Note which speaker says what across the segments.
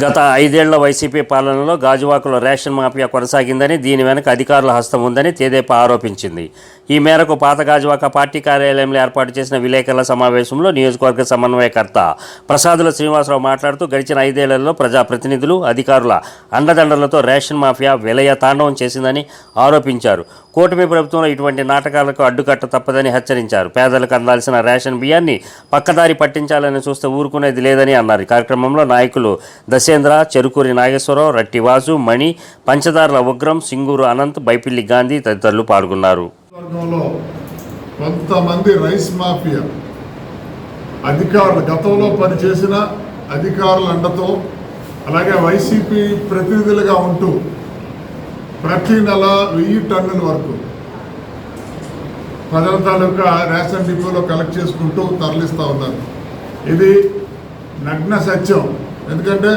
Speaker 1: గత ఐదేళ్ళ వైసీపీ పాలనలో గాజువాకలో రేషన్ మాఫియా కొనసాగిందని దీని వెనుక అధికారుల హస్తం ఉందని తేదేపా ఆరోపించింది. ఈ మేరకు పాత గాజువాక పార్టీ కార్యాలయంలో ఏర్పాటు చేసిన విలేకరుల సమావేశంలో నియోజకవర్గ సమన్వయకర్త ప్రసాదుల శ్రీనివాసరావు మాట్లాడుతూ గడిచిన ఐదేళ్ళలో ప్రజాప్రతినిధులు అధికారుల అండదండలతో రేషన్ మాఫియా విలయ తాండవం చేసిందని ఆరోపించారు. కూటమి ప్రభుత్వంలో ఇటువంటి నాటకాలకు అడ్డుకట్ట తప్పదని హెచ్చరించారు. పేదలకు అందాల్సిన రేషన్ బియ్యాన్ని పక్కదారి పట్టించాలని చూస్తే ఊరుకునేది లేదని అన్నారు. కార్యక్రమంలో నాయకులు శశేంద్ర చెరుకూరి నాగేశ్వరరావు రట్టివాజు మణి పంచదారుల ఉగ్రం సింగూరు అనంత్ బైపిల్లి గాంధీ తదితరులు పాల్గొన్నారు.
Speaker 2: కొంతమంది రైస్ మాఫియా అధికారులు గతంలో పనిచేసిన అధికారుల అండతో అలాగే వైసీపీ ప్రతినిధులుగా ఉంటూ ప్రతి నెల వెయ్యి టన్నుల వరకు ప్రజల తాలూకా రేషన్ డిపోలో కలెక్ట్ చేసుకుంటూ తరలిస్తూ ఉన్నారు. ఇది నగ్న సత్యం. ఎందుకంటే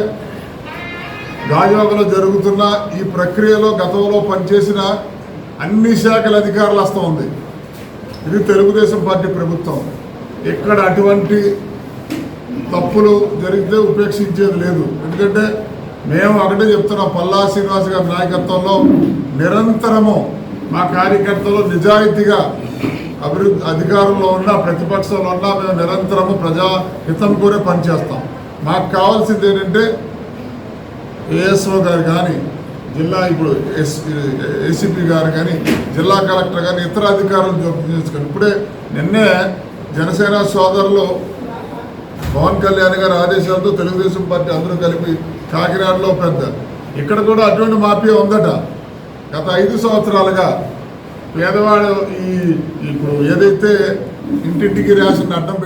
Speaker 2: గాజువాకలో జరుగుతున్న ఈ ప్రక్రియలో గతంలో పనిచేసిన అన్ని శాఖల అధికారులు వస్తూ ఉంది. ఇది తెలుగుదేశం పార్టీ ప్రభుత్వం. ఇక్కడ అటువంటి తప్పులు జరిగితే ఉపేక్షించేది లేదు. ఎందుకంటే మేము ఒకటే చెప్తున్నాం పల్లా శ్రీనివాస్ గారి నాయకత్వంలో నిరంతరము మా కార్యకర్తలు నిజాయితీగా అభివృద్ధి అధికారంలో ఉన్న ప్రతిపక్షంలో ఉన్న మేము నిరంతరము ప్రజా హితం కోరే పనిచేస్తాం మాకు కావాల్సింది ఏంటంటే ఏఎస్ఓ గారు కానీ జిల్లా ఇప్పుడు ఎస్ ఏసీపీ గారు కానీ జిల్లా కలెక్టర్ కానీ ఇతర అధికారులు జోక్యం చేసుకొని ఇప్పుడే నిన్నే జనసేన సోదరులు పవన్ కళ్యాణ్ గారి ఆదేశాలతో తెలుగుదేశం పార్టీ అందరూ కలిపి కాకినాడలో పెద్ద ఇక్కడ కూడా అటువంటి మాఫియా ఉందట. గత ఐదు సంవత్సరాలుగా పేదవాడు ఈ ఇప్పుడు ఏదైతే ఇంటింటికి రేషన్ అడ్డం